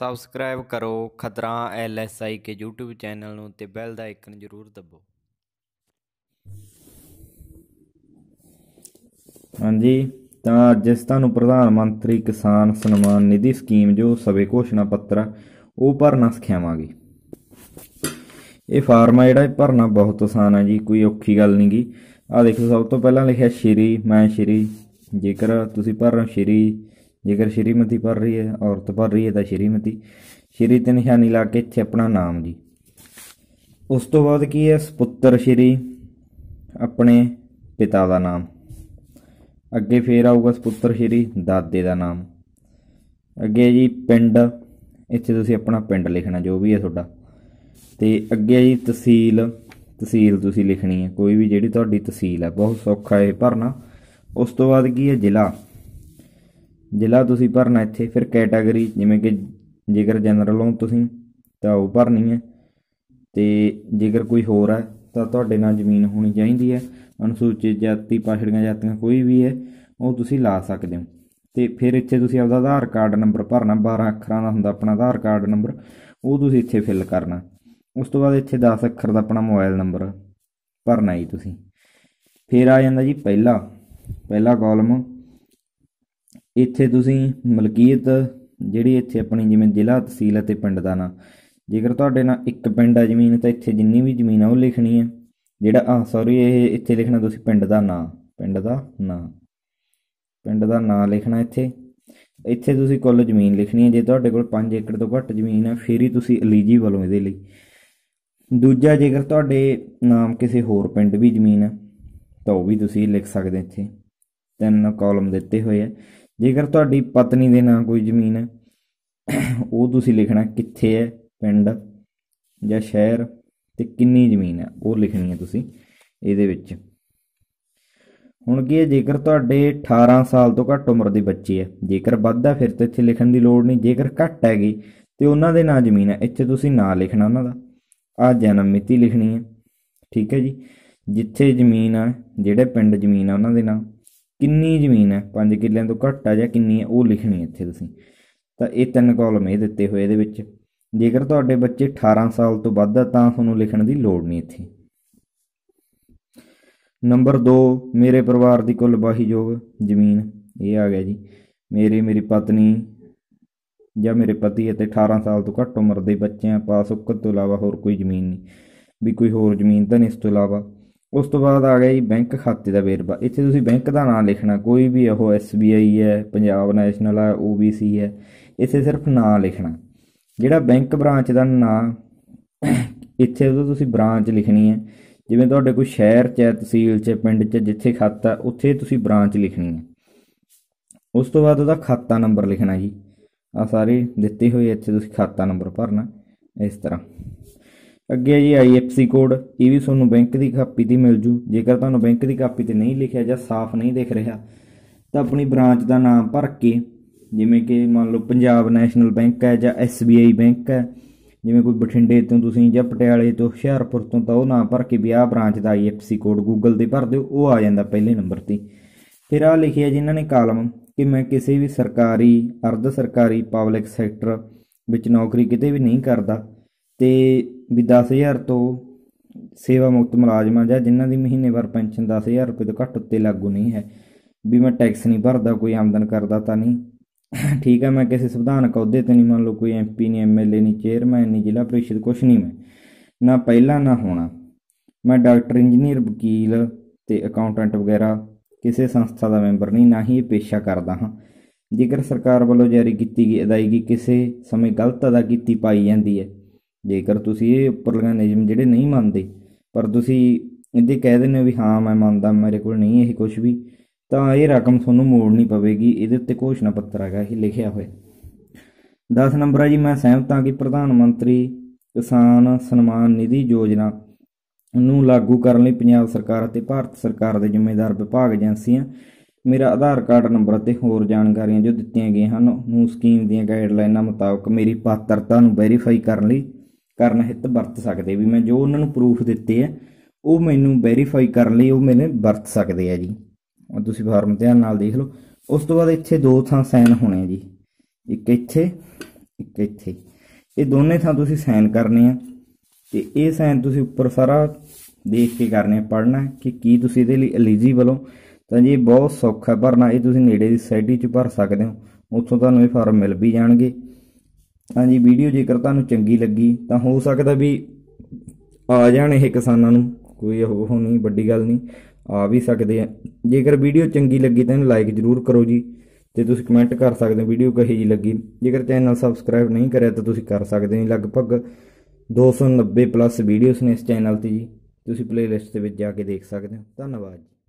Subscribe ਕਰੋ ਖਤਰਾ ਐਲਐਸਆਈ ਕੇ YouTube channel ਨੂੰ ਤੇ ਬੈਲ ਦਾ ਆਈਕਨ ਜ਼ਰੂਰ ਦਬਾਓ ਹਾਂਜੀ, ਤਾਂ ਅੱਜ ਤੁਹਾਨੂੰ ਪ੍ਰਧਾਨ ਮੰਤਰੀ ਕਿਸਾਨ ਸਨਮਾਨ ਨਿਧੀ ਸਕੀਮ ਜੋ ਸਵੇ ਘੋਸ਼ਣਾ ਪੱਤਰ ਆ, ਉਹ ਭਰਨਾ ਸਿਖਾਵਾਂਗੇ। ਇਹ ਫਾਰਮ ਆ ਜਿਹੜਾ, ਇਹ ਭਰਨਾ ਬਹੁਤ ਆਸਾਨ ਹੈ ਜੀ, ਕੋਈ ਔਖੀ ਗੱਲ ਨਹੀਂ ਗੀ। ਆ ਦੇਖੋ, ਸਭ ਤੋਂ ਪਹਿਲਾਂ ਲਿਖਿਆ ਸ਼੍ਰੀ, ਮੈਂ ਸ਼੍ਰੀ, ਜੇਕਰ ਤੁਸੀਂ ਭਰ ਰਹੇ ਹੋ ਸ਼੍ਰੀ ਜੇਕਰ ਸ਼੍ਰੀਮਤੀ ਭਰ ਰਹੀ ਹੈ, ਔਰਤ ਭਰ ਰਹੀ ਹੈ ਤਾਂ ਸ਼੍ਰੀਮਤੀ, ਸ਼੍ਰੀ ਤੇ ਨਿਸ਼ਾਨੀ ਲਾ ਕੇ ਇੱਥੇ ਆਪਣਾ ਨਾਮ ਜੀ। ਉਸ ਤੋਂ ਬਾਅਦ ਕੀ ਹੈ? ਸਪੁੱਤਰ ਸ਼੍ਰੀ, ਆਪਣੇ ਪਿਤਾ ਦਾ ਨਾਮ। ਅੱਗੇ ਫੇਰ ਆਊਗਾ ਸਪੁੱਤਰ ਸ਼੍ਰੀ, ਦਾਦੇ ਦਾ ਨਾਮ। ਅੱਗੇ ਜੀ ਪਿੰਡ, ਇੱਥੇ ਤੁਸੀਂ ਆਪਣਾ ਪਿੰਡ ਲਿਖਣਾ, ਜੋ ਵੀ ਹੈ ਤੁਹਾਡਾ। ਤੇ ਅੱਗੇ ਜੀ ਤਹਿਸੀਲ ਤਹਿਸੀਲ ਤੁਸੀਂ ਲਿਖਣੀ ਹੈ। ਕੋਈ ਵੀ ਜਿਹੜੀ ਤੁਹਾਡੀ ਤਹਿਸੀਲ ਹੈ, ਬਹੁਤ ਸੌਖਾ ਇਹ ਭਰਨਾ। ਉਸ ਤੋਂ ਬਾਅਦ ਕੀ ਹੈ? ਜ਼ਿਲ੍ਹਾ। ਜ਼ਿਲ੍ਹਾ ਤੁਸੀਂ ਭਰਨਾ ਇੱਥੇ, ਫਿਰ ਕੈਟਾਗਰੀ ਜਿਵੇਂ ਕਿ ਜੇਕਰ ਜਨਰਲ ਹੋ ਤੁਸੀਂ, ਤਾਂ ਉਹ ਭਰਨੀ ਹੈ। ਤੇ ਜੇਕਰ ਕੋਈ ਹੋਰ ਹੈ, ਤਾਂ ਤੁਹਾਡੇ ਨਾਲ ਜ਼ਮੀਨ ਹੋਣੀ ਚਾਹੀਦੀ ਹੈ। ਅਨੁਸੂਚਿਤ ਜਾਤੀ, ਪਾਛੜੀਆਂ ਜਾਤੀਆਂ, ਕੋਈ ਵੀ ਹੈ, ਉਹ ਤੁਸੀਂ ਲਾ ਸਕਦੇ ਹੋ। ਤੇ ਫਿਰ ਇੱਥੇ ਤੁਸੀਂ ਆਪਦਾ ਆਧਾਰ ਕਾਰਡ ਨੰਬਰ ਭਰਨਾ 12 ਅੱਖਰਾਂ ਦਾ ਹੁੰਦਾ ਆਪਣਾ ਆਧਾਰ ਕਾਰਡ ਨੰਬਰ, ਉਹ ਤੁਸੀਂ ਇੱਥੇ ਫਿਲ ਕਰਨਾ। ਉਸ ਤੋਂ ਬਾਅਦ ਇੱਥੇ 10 ਅੱਖਰ ਦਾ ਆਪਣਾ ਮੋਬਾਈਲ ਨੰਬਰ ਭਰਨਾ ਜੀ ਤੁਸੀਂ। ਫਿਰ ਆ ਜਾਂਦਾ ਜੀ ਪਹਿਲਾ ਪਹਿਲਾ ਕਾਲਮ ਇੱਥੇ ਤੁਸੀਂ ਮਲਕੀਅਤ, ਜਿਹੜੀ ਇੱਥੇ ਆਪਣੀ ਜਿਵੇਂ ਜ਼ਿਲ੍ਹਾ ਤਹਿਸੀਲ ਅਤੇ ਪਿੰਡ ਦਾ ਨਾਂ, ਜੇਕਰ ਤੁਹਾਡੇ ਨਾਲ ਇੱਕ ਪਿੰਡ ਆ ਜ਼ਮੀਨ, ਤਾਂ ਇੱਥੇ ਜਿੰਨੀ ਵੀ ਜ਼ਮੀਨ ਆ ਉਹ ਲਿਖਣੀ ਹੈ ਜਿਹੜਾ ਆ ਸੌਰੀ ਇਹ ਇੱਥੇ ਲਿਖਣਾ ਤੁਸੀਂ ਪਿੰਡ ਦਾ ਨਾਂ, ਪਿੰਡ ਦਾ ਨਾਂ, ਪਿੰਡ ਦਾ ਨਾਂ ਲਿਖਣਾ ਇੱਥੇ। ਇੱਥੇ ਤੁਸੀਂ ਕੁੱਲ ਜ਼ਮੀਨ ਲਿਖਣੀ ਹੈ ਜੇ ਤੁਹਾਡੇ ਕੋਲ 5 ਏਕੜ ਤੋਂ ਘੱਟ ਜ਼ਮੀਨ ਹੈ ਫਿਰ ਹੀ ਤੁਸੀਂ ਐਲੀਜੀਬਲ ਹੋ ਇਹਦੇ ਲਈ। ਦੂਜਾ, ਜੇਕਰ ਤੁਹਾਡੇ ਨਾਮ ਕਿਸੇ ਹੋਰ ਪਿੰਡ ਵੀ ਜ਼ਮੀਨ ਹੈ ਤਾਂ ਉਹ ਵੀ ਤੁਸੀਂ ਲਿਖ ਸਕਦੇ ਇੱਥੇ। ਤਿੰਨ ਕਾਲਮ ਦਿੱਤੇ ਹੋਏ ਆ। ਜੇਕਰ ਤੁਹਾਡੀ ਪਤਨੀ ਦੇ ਨਾਂ ਕੋਈ ਜ਼ਮੀਨ ਹੈ, ਉਹ ਤੁਸੀਂ ਲਿਖਣਾ ਕਿੱਥੇ ਹੈ, ਪਿੰਡ ਜਾਂ ਸ਼ਹਿਰ ਤੇ ਕਿੰਨੀ ਜ਼ਮੀਨ ਹੈ, ਉਹ ਲਿਖਣੀ ਹੈ ਤੁਸੀਂ ਇਹਦੇ ਵਿੱਚ। ਹੁਣ ਕੀ ਹੈ, ਜੇਕਰ ਤੁਹਾਡੇ 18 ਸਾਲ ਤੋਂ ਘੱਟ ਉਮਰ ਦੇ ਬੱਚੇ ਹੈ, ਜੇਕਰ ਵੱਧ ਹੈ, ਫਿਰ ਤਾਂ ਇੱਥੇ ਲਿਖਣ ਦੀ ਲੋੜ ਨਹੀਂ। ਜੇਕਰ ਘੱਟ ਹੈਗੀ, ਤੇ ਉਹਨਾਂ ਦੇ ਨਾਂ ਜ਼ਮੀਨ ਹੈ, ਇੱਥੇ ਤੁਸੀਂ ਨਾਂ ਲਿਖਣਾ ਉਹਨਾਂ ਦਾ। ਆ ਜਨਮ ਮਿਤੀ ਲਿਖਣੀ ਹੈ, ਠੀਕ ਹੈ ਜੀ। ਜਿੱਥੇ ਜ਼ਮੀਨ ਆ ਜਿਹੜੇ ਪਿੰਡ ਜ਼ਮੀਨ ਆ ਉਹਨਾਂ ਦੇ ਨਾਂ। ਕਿੰਨੀ ਜ਼ਮੀਨ ਹੈ? 5 ਕਿੱਲਿਆਂ ਤੋਂ ਘੱਟ ਆ ਜਾਂ ਕਿੰਨੀ ਹੈ? ਉਹ ਲਿਖਣੀ ਇੱਥੇ ਤੁਸੀਂ। ਤਾਂ ਇਹ ਤਿੰਨ ਕਾਲਮ ਇਹ ਦਿੱਤੇ ਹੋਏ ਇਹਦੇ ਵਿੱਚ। ਜੇਕਰ ਤੁਹਾਡੇ ਬੱਚੇ 18 ਸਾਲ ਤੋਂ ਵੱਧ ਆ ਤਾਂ ਤੁਹਾਨੂੰ ਲਿਖਣ ਦੀ ਲੋੜ ਨਹੀਂ ਇੱਥੇ। ਨੰਬਰ 2 ਮੇਰੇ ਪਰਿਵਾਰ ਦੀ ਕੁੱਲ ਵਾਹੀਯੋਗ ਜ਼ਮੀਨ। ਇਹ ਆ ਗਿਆ ਜੀ। ਮੇਰੇ, ਮੇਰੀ ਪਤਨੀ ਜਾਂ ਮੇਰੇ ਪਤੀ ਅਤੇ 18 ਸਾਲ ਤੋਂ ਘੱਟ ਉਮਰ ਦੇ ਬੱਚਿਆਂ ਪਾਸ ਉਕਤ ਤੋਂ ਇਲਾਵਾ ਹੋਰ ਕੋਈ ਜ਼ਮੀਨ ਨਹੀਂ। ਵੀ ਕੋਈ ਹੋਰ ਜ਼ਮੀਨ ਤਾਂ ਨਹੀਂ ਇਸ ਤੋਂ ਇਲਾਵਾ। ਉਸ ਤੋਂ ਬਾਅਦ ਆ ਗਿਆ ਜੀ ਬੈਂਕ ਖਾਤੇ ਦਾ ਵੇਰਵਾ। ਇੱਥੇ ਤੁਸੀਂ ਬੈਂਕ ਦਾ ਨਾਮ ਲਿਖਣਾ, ਕੋਈ ਵੀ ਉਹ SBI ਹੈ, ਪੰਜਾਬ ਨੈਸ਼ਨਲ ਹੈ OBC ਹੈ, ਇੱਥੇ ਸਿਰਫ ਨਾਮ ਲਿਖਣਾ। ਜਿਹੜਾ ਬੈਂਕ ਬ੍ਰਾਂਚ ਦਾ ਨਾਮ, ਇੱਥੇ ਉਹ ਤੁਸੀਂ ਬ੍ਰਾਂਚ ਲਿਖਣੀ ਹੈ। ਜਿਵੇਂ ਤੁਹਾਡੇ ਕੋਈ ਸ਼ਹਿਰ 'ਚ ਹੈ, ਤਹਿਸੀਲ 'ਚ, ਪਿੰਡ 'ਚ, ਜਿੱਥੇ ਖਾਤਾ, ਉੱਥੇ ਤੁਸੀਂ ਬ੍ਰਾਂਚ ਲਿਖਣੀ ਹੈ। ਉਸ ਤੋਂ ਬਾਅਦ ਉਹਦਾ ਖਾਤਾ ਨੰਬਰ ਲਿਖਣਾ ਜੀ। ਆ ਸਾਰੇ ਦਿੱਤੇ ਹੋਏ ਇੱਥੇ ਤੁਸੀਂ ਖਾਤਾ ਨੰਬਰ ਭਰਨਾ, ਇਸ ਤਰ੍ਹਾਂ। ਅੱਗੇ ਜੀ ਆਈਐਫਸੀ ਕੋਡ, ਇਹ ਵੀ ਤੁਹਾਨੂੰ ਬੈਂਕ ਦੀ ਕਾਪੀ ਤੇ ਮਿਲ ਜੂ। ਜੇਕਰ ਤੁਹਾਨੂੰ ਬੈਂਕ ਦੀ ਕਾਪੀ ਤੇ ਨਹੀਂ ਲਿਖਿਆ ਜਾਂ ਸਾਫ਼ ਨਹੀਂ ਦਿਖ ਰਿਹਾ, ਤਾਂ ਆਪਣੀ ਬ੍ਰਾਂਚ ਦਾ ਨਾਮ ਭਰ ਕੇ, ਜਿਵੇਂ ਕਿ ਮੰਨ ਲਓ ਪੰਜਾਬ ਨੈਸ਼ਨਲ ਬੈਂਕ ਹੈ ਜਾਂ SBI ਬੈਂਕ ਹੈ, ਜਿਵੇਂ ਕੋਈ ਬਠਿੰਡੇ ਤੋਂ ਤੁਸੀਂ ਜਾਂ ਪਟਿਆਲੇ ਤੋਂ ਹੁਸ਼ਿਆਰਪੁਰ ਤੋਂ, ਤਾਂ ਉਹ ਨਾਮ ਭਰ ਕੇ ਵੀ ਆਹ ਬ੍ਰਾਂਚ ਦਾ ਆਈਐਫਸੀ ਕੋਡ ਗੂਗਲ ਤੇ ਭਰ ਦਿਓ, ਉਹ ਆ ਜਾਂਦਾ ਪਹਿਲੇ ਨੰਬਰ ਤੇ। ਫਿਰ ਆ ਲਿਖਿਆ ਜੀ ਇਹਨਾਂ ਨੇ ਕਾਲਮ ਕਿ ਮੈਂ ਕਿਸੇ ਵੀ ਸਰਕਾਰੀ, ਅਰਧ ਸਰਕਾਰੀ ਪਬਲਿਕ ਸੈਕਟਰ ਵਿੱਚ ਨੌਕਰੀ ਕਿਤੇ ਵੀ ਨਹੀਂ ਕਰਦਾ। ਤੇ ਵੀ 10000 ਤੋਂ ਸੇਵਾ ਮੁਕਤ ਮੁਲਾਜ਼ਮਾਂ ਜਾਂ ਜਿਨ੍ਹਾਂ ਦੀ ਮਹੀਨੇਵਾਰ ਪੈਨਸ਼ਨ 10000 ਰੁਪਏ ਤੋਂ ਘੱਟ ਉੱਤੇ ਲਾਗੂ ਨਹੀਂ ਹੈ, ਵੀ ਮੈਂ ਟੈਕਸ ਨਹੀਂ ਭਰਦਾ, ਕੋਈ ਆਮਦਨ ਕਰਦਾ ਤਾਂ ਨਹੀਂ। ਠੀਕ ਹੈ, ਮੈਂ ਕਿਸੇ ਸੰਵਿਧਾਨਕ ਅਹੁਦੇ ਤੇ ਨਹੀਂ, ਮੰਨ ਲਓ ਕੋਈ ਐਮਪੀ ਨਹੀਂ ਐਮਐਲਏ ਨਹੀਂ ਚੇਅਰਮੈਨ ਨਹੀਂ, ਜ਼ਿਲ੍ਹਾ ਪ੍ਰੀਸ਼ਦ ਕੁਛ ਨਹੀਂ ਮੈਂ। ਨਾ ਪਹਿਲਾਂ, ਨਾ ਹੋਣਾ। ਮੈਂ ਡਾਕਟਰ, ਇੰਜੀਨੀਅਰ, ਵਕੀਲ ਤੇ ਅਕਾਊਂਟੈਂਟ ਵਗੈਰਾ ਕਿਸੇ ਸੰਸਥਾ ਦਾ ਮੈਂਬਰ ਨਹੀਂ, ਨਾ ਹੀ ਇਹ ਪੇਸ਼ਾ ਕਰਦਾ ਹਾਂ। ਜੇਕਰ ਸਰਕਾਰ ਵੱਲੋਂ ਜਾਰੀ ਕੀਤੀ ਗਈ ਅਦਾਇਗੀ ਕਿਸੇ ਸਮੇਂ ਗਲਤ ਅਦਾ ਕੀਤੀ ਪਾਈ ਜਾਂਦੀ ਹੈ ਜੇਕਰ ਤੁਸੀਂ ਇਹ ਉੱਪਰਲੀਆਂ ਨਿਯਮ ਜਿਹੜੇ ਨਹੀਂ ਮੰਨਦੇ, ਪਰ ਤੁਸੀਂ ਇਹਦੇ ਕਹਿ ਦਿੰਦੇ ਹੋ ਵੀ ਹਾਂ, ਮੈਂ ਮੰਨਦਾ, ਮੇਰੇ ਕੋਲ ਨਹੀਂ ਇਹ ਕੁਝ ਵੀ, ਤਾਂ ਇਹ ਰਕਮ ਤੁਹਾਨੂੰ ਮੋੜਨੀ ਪਵੇਗੀ, ਇਹਦੇ ਉੱਤੇ ਘੋਸ਼ਣਾ ਪੱਤਰ ਹੈਗਾ, ਇਹ ਲਿਖਿਆ ਹੋਇਆ। 10 ਨੰਬਰ ਹੈ ਜੀ, ਮੈਂ ਸਹਿਮਤ ਹਾਂ ਕਿ ਪ੍ਰਧਾਨ ਮੰਤਰੀ ਕਿਸਾਨ ਸਨਮਾਨ ਨਿਧੀ ਯੋਜਨਾ ਨੂੰ ਲਾਗੂ ਕਰਨ ਲਈ ਪੰਜਾਬ ਸਰਕਾਰ ਅਤੇ ਭਾਰਤ ਸਰਕਾਰ ਦੇ ਜ਼ਿੰਮੇਦਾਰ ਵਿਭਾਗ ਏਜੰਸੀਆਂ, ਮੇਰਾ ਆਧਾਰ ਕਾਰਡ ਨੰਬਰ ਅਤੇ ਹੋਰ ਜਾਣਕਾਰੀਆਂ ਜੋ ਦਿੱਤੀਆਂ ਗਈਆਂ ਹਨ, ਨੂੰ ਸਕੀਮ ਦੀਆਂ ਗਾਈਡਲਾਈਨਾਂ ਮੁਤਾਬਕ ਮੇਰੀ ਪਾਤਰਤਾ ਨੂੰ ਵੈਰੀਫਾਈ ਕਰਨ ਲਈ ਕਰਨ ਹਿੱਤ ਵਰਤ ਸਕਦੇ ਵੀ ਮੈਂ ਜੋ ਉਹਨਾਂ ਨੂੰ ਪ੍ਰੂਫ ਦਿੱਤੇ ਆ, ਉਹ ਮੈਨੂੰ ਵੈਰੀਫਾਈ ਕਰਨ ਲਈ, ਉਹ ਮੈਨੇ ਵਰਤ ਸਕਦੇ ਆ ਜੀ। ਤੁਸੀਂ ਫਾਰਮ ਧਿਆਨ ਨਾਲ ਦੇਖ ਲਓ। ਉਸ ਤੋਂ ਬਾਅਦ ਇੱਥੇ ਦੋ ਥਾਂ ਸਾਈਨ ਹੋਣੇ ਜੀ। ਇੱਕ ਇੱਥੇ ਇੱਕ ਇੱਥੇ। ਇਹ ਦੋਨੇ ਥਾਂ ਤੁਸੀਂ ਸਾਈਨ ਕਰਨੇ ਆ। ਤੇ ਇਹ ਸਾਈਨ ਤੁਸੀਂ ਉੱਪਰ ਸਾਰਾ ਦੇਖ ਕੇ ਕਰਨੇ ਆ ਪੜਨਾ ਕਿ ਕੀ ਤੁਸੀਂ ਇਹਦੇ ਲਈ ਐਲੀਜੀਬਲ ਹੋ। ਤਾਂ ਜੀ ਇਹ ਬਹੁਤ ਸੌਖਾ ਭਰਨਾ ਇਹ ਤੁਸੀਂ ਨੇੜੇ ਦੀ ਸੋਸਾਇਟੀ 'ਚ ਭਰ ਸਕਦੇ ਹੋ। ਉੱਥੋਂ ਤੁਹਾਨੂੰ ਇਹ ਫਾਰਮ ਮਿਲ ਵੀ ਜਾਣਗੇ। ਹਾਂਜੀ, ਵੀਡੀਓ ਜੇਕਰ ਤੁਹਾਨੂੰ ਚੰਗੀ ਲੱਗੀ ਤਾਂ ਹੋ ਸਕਦਾ ਵੀ ਆ ਜਾਣ ਇਹ ਕਿਸਾਨਾਂ ਨੂੰ। ਕੋਈ ਉਹ ਨਹੀਂ, ਵੱਡੀ ਗੱਲ ਨਹੀਂ, ਆ ਵੀ ਸਕਦੇ ਆ। ਜੇਕਰ ਵੀਡੀਓ ਚੰਗੀ ਲੱਗੀ ਤਾਂ ਇਹਨੂੰ ਲਾਈਕ ਜ਼ਰੂਰ ਕਰੋ ਜੀ। ਤੇ ਤੁਸੀਂ ਕਮੈਂਟ ਕਰ ਸਕਦੇ ਹੋ, ਵੀਡੀਓ ਕਹੀ ਜੀ ਲੱਗੀ। ਜੇਕਰ ਚੈਨਲ ਸਬਸਕ੍ਰਾਈਬ ਨਹੀਂ ਕਰਿਆ ਤਾਂ ਤੁਸੀਂ ਕਰ ਸਕਦੇ ਹੋ ਲਗਭਗ 290 ਪਲੱਸ ਵੀਡੀਓਜ਼ ਨੇ ਇਸ ਚੈਨਲ ਤੇ ਜੀ। ਤੁਸੀਂ ਪਲੇਲਿਸਟ ਦੇ ਵਿੱਚ ਜਾ ਕੇ ਦੇਖ ਸਕਦੇ ਹੋ। ਧੰਨਵਾਦ ਜੀ।